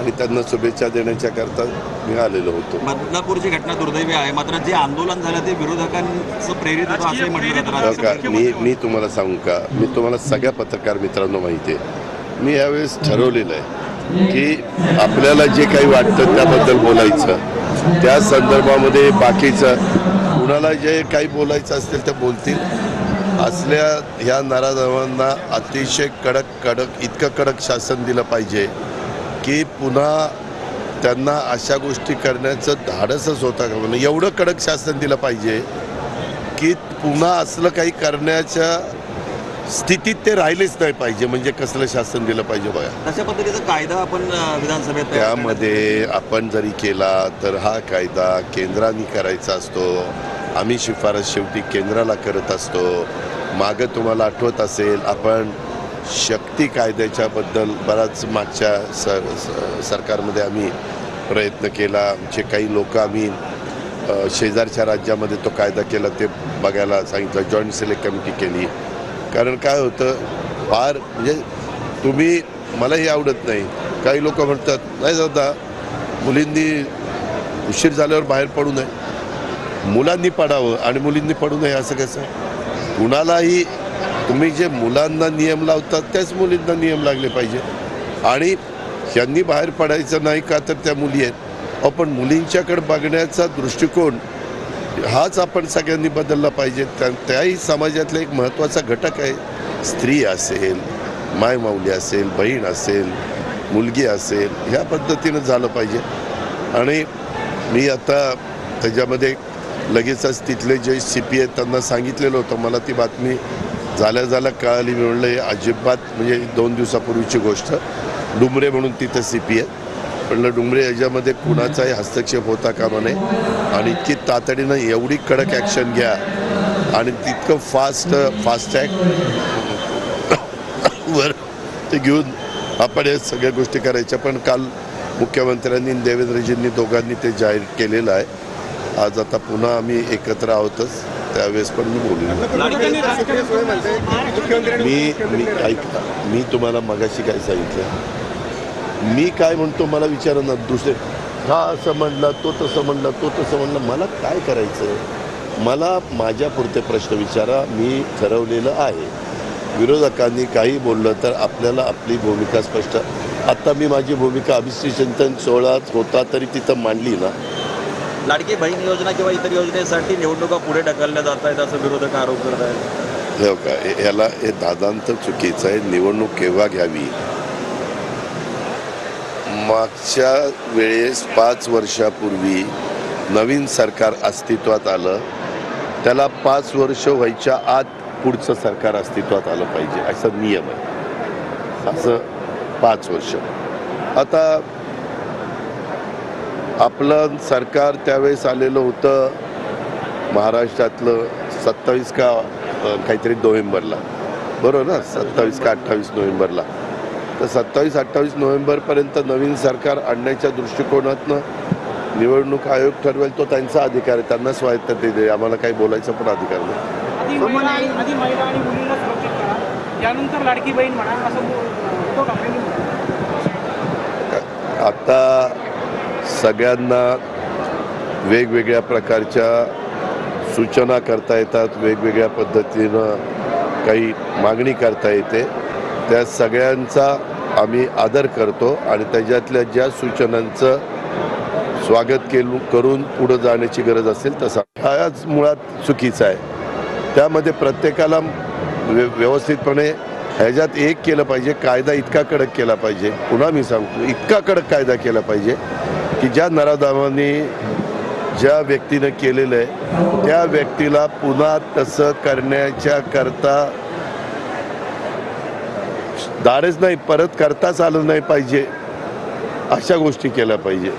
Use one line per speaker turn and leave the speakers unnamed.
आणि त्यांना शुभेच्छा देण्याच्या करता मी आलेलो होतो.
बदलापूरची घटना दुर्दैवी आहे. मात्र जे आंदोलन झालं ते विरोधकांचं प्रेरित होतं असंही म्हटलं
हो का? मी मी तुम्हाला सांगू का? मी तुम्हाला सगळ्या पत्रकार मित्रांनो माहिती आहे. मी यावेळेस ठरवलेलं आहे की आपल्याला जे काही वाटतं त्याबद्दल बोलायचं. त्या संदर्भामध्ये बाकीचं कुणाला जे काही बोलायचं असेल ते बोलतील. असल्या ह्या नाराजांना अतिशय कडक कडक इतकं कडक शासन दिलं पाहिजे. की पुन्हा त्यांना अशा गोष्टी करण्याचं धाडसच होता का? म्हणून एवढं कडक शासन दिलं पाहिजे की पुन्हा असलं काही करण्याच्या स्थितीत ते राहिलेच नाही पाहिजे. म्हणजे कसलं शासन दिलं पाहिजे बघा.
तशा पद्धतीचा कायदा आपण विधानसभेत
त्यामध्ये आपण जरी केला तर हा कायदा केंद्राने करायचा असतो. आम्ही शिफारस शेवटी केंद्राला करत असतो. मागं तुम्हाला आठवत असेल आपण शक्ती कायद्याच्याबद्दल बराच मागच्या स स- सरकारमध्ये आम्ही प्रयत्न केला. आमचे काही लोक आम्ही शेजारच्या राज्यामध्ये तो कायदा केला ते बघायला सांगितलं. जॉईंट सिलेक्ट कमिटी केली. कारण काय होतं फार म्हणजे तुम्ही मलाही आवडत नाही. काही लोक म्हणतात नाही दादा मुलींनी उशीर झाल्यावर बाहेर पडू नये. मुलांनी पडावं आणि मुलींनी पडू नये असं कसं? कुणालाही तुम्ही जे मुलांना नियम लावतात त्याच मुलींना नियम लागले पाहिजे. आणि यांनी बाहेर पडायचं नाही का तर त्या मुली आहेत. अहो पण मुलींच्याकडे बघण्याचा दृष्टिकोन हाच आपण सगळ्यांनी बदलला पाहिजे. त्या त्याही समाजातला एक महत्त्वाचा घटक आहे. स्त्री असेल मायमाऊली असेल बहीण असेल मुलगी असेल ह्या पद्धतीनं झालं पाहिजे. आणि मी आता त्याच्यामध्ये लगेचच तिथले जे सी पी आहेत त्यांना सांगितलेलं होतं. मला ती बातमी झाल्या झाल्या कळाली मी म्हणलं हे अजिबात म्हणजे दोन दिवसापूर्वीची गोष्ट. डुमरे म्हणून तिथं सी पी आहे. म्हणलं डुमरे याच्यामध्ये कुणाचाही हस्तक्षेप होता कामा नये. आणि इतकी तातडीनं एवढी कडक ॲक्शन घ्या. आणि तितकं फास्ट फास्टॅग वर ते घेऊन आपण या सगळ्या गोष्टी करायच्या. पण काल मुख्यमंत्र्यांनी देवेंद्रजींनी दोघांनी ते जाहीर केलेलं आहे. आज आता पुन्हा आम्ही एकत्र आहोतच. त्यावेळेस पण मी बोलू मी मी ऐका मी तुम्हाला मगाशी काय सांगितलं? मी काय म्हणतो मला विचारा ना दुसरे हा असं म्हणला तो तसं म्हणला तो तसं म्हणला मला काय करायचं? मला माझ्यापुरते प्रश्न विचारा मी ठरवलेलं आहे. विरोधकांनी काही बोललं तर आपल्याला आपली भूमिका स्पष्ट आता मी माझी भूमिका अभिश्री चिंतन सोहळा होता तरी तिथं मांडली ना.
लाडकी बहीण योजना किंवा इतर योजनेसाठी निवडणुका पुढे ढकलल्या जात आहेत असं विरोधक आरोप करत आहेत.
हो याला हे- ह्याला हे दादांत चुकीचं आहे. निवडणूक केव्हा घ्यावी? मागच्या वेळेस पाच वर्षापूर्वी नवीन सरकार अस्तित्वात आलं. त्याला पाच वर्ष व्हायच्या आत पुढचं सरकार अस्तित्वात आलं पाहिजे. असं नियम आहे. असं पाच वर्ष. आता आपलं सरकार त्यावेळेस आलेलं होतं महाराष्ट्रातलं सत्तावीस का काहीतरी नोव्हेंबरला. बरोबर ना? सत्तावीस का अठ्ठावीस नोव्हेंबरला. तर सत्तावीस अठ्ठावीस नोव्हेंबरपर्यंत नवीन सरकार आणण्याच्या दृष्टिकोनातनं निवडणूक आयोग ठरवेल तो त्यांचा अधिकार आहे. त्यांना स्वायत्तते दे. आम्हाला काही बोलायचा पण अधिकार नाही. आता सगळ्यांना वेगवेगळ्या प्रकारच्या सूचना करता येतात वेगवेगळ्या पद्धतीनं काही मागणी करता येते. त्या सगळ्यांचा आम्ही आदर करतो आणि त्याच्यातल्या ज्या सूचनांचं स्वागत केलं करून पुढं जाण्याची गरज असेल तसा. हाच मुळात चुकीचा आहे. त्यामध्ये प्रत्येकाला व्य व्यवस्थितपणे ह्याच्यात एक केलं पाहिजे कायदा इतका कडक केला पाहिजे. पुन्हा मी सांगतो इतका कडक कायदा केला पाहिजे. की ज्या नराधामांनी ज्या व्यक्तीनं केलेलं आहे त्या व्यक्तीला पुन्हा तसं करण्याच्या करता दारच नाही परत करताच आलं नाही पाहिजे अशा गोष्टी केल्या पाहिजे.